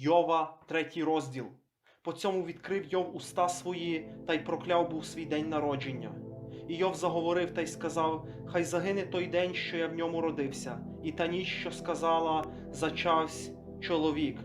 Йова, третій розділ. По цьому відкрив Йов уста свої та й прокляв був свій день народження. І Йов заговорив та й сказав: Хай загине той день, що я в ньому родився, і та ніч, що сказала, зачавсь чоловік.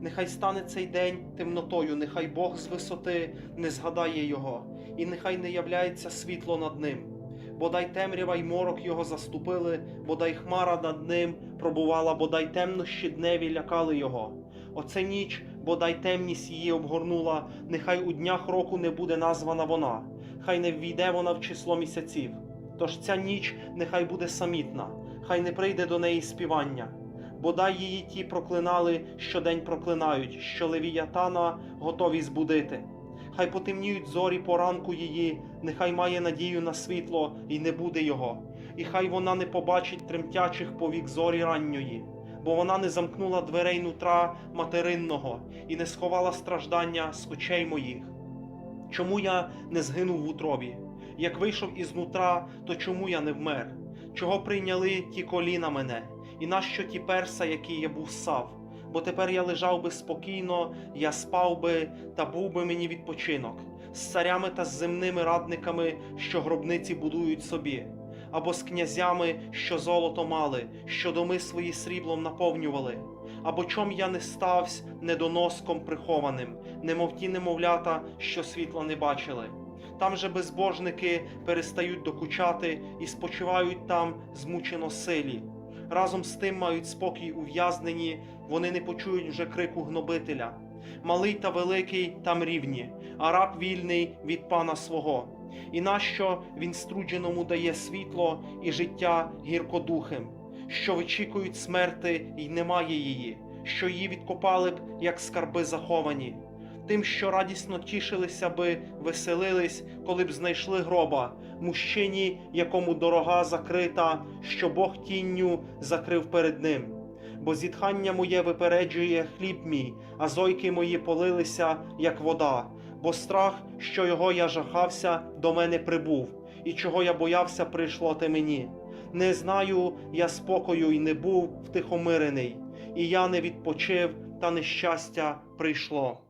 Нехай стане цей день темнотою, нехай Бог з висоти не згадає його, і нехай не являється світло над ним. Бодай темрява й морок його заступили, бодай хмара над ним пробувала, бодай темнощі дневі лякали його. Оце ніч, бодай темність її обгорнула, нехай у днях року не буде названа вона, хай не ввійде вона в число місяців. Тож ця ніч нехай буде самітна, хай не прийде до неї співання. Бодай її ті проклинали, щодень проклинають, що левіятана готові збудити. Хай потемніють зорі поранку її, нехай має надію на світло і не буде його, і хай вона не побачить тремтячих повік зорі ранньої, бо вона не замкнула дверей нутра материнного і не сховала страждання з очей моїх. Чому я не згинув в утробі? Як вийшов із нутра, то чому я не вмер? Чого прийняли ті коліна мене, і нащо ті перса, які я був ссав? Бо тепер я лежав би спокійно, я спав би, та був би мені відпочинок з царями та з земними радниками, що гробниці будують собі, або з князями, що золото мали, що доми свої сріблом наповнювали, або чом я не ставсь недоноском прихованим, немов ті немовлята, що світла не бачили. Там же безбожники перестають докучати і спочивають там змучено силі. Разом з тим мають спокій ув'язнені, вони не почують вже крику гнобителя. Малий та великий там рівні, а раб вільний від пана свого. І нащо він струдженому дає світло і життя гіркодухим, що вичікують смерти й немає її, що її відкопали б, як скарби заховані. Тим, що радісно тішилися би, веселились, коли б знайшли гроба, мужчині, якому дорога закрита, що Бог тінню закрив перед ним. Бо зітхання моє випереджує хліб мій, а зойки мої полилися, як вода, бо страх, що його я жахався, до мене прибув, і чого я боявся, прийшло те мені. Не знаю я спокою й не був втихомирений, і я не відпочив, та нещастя прийшло.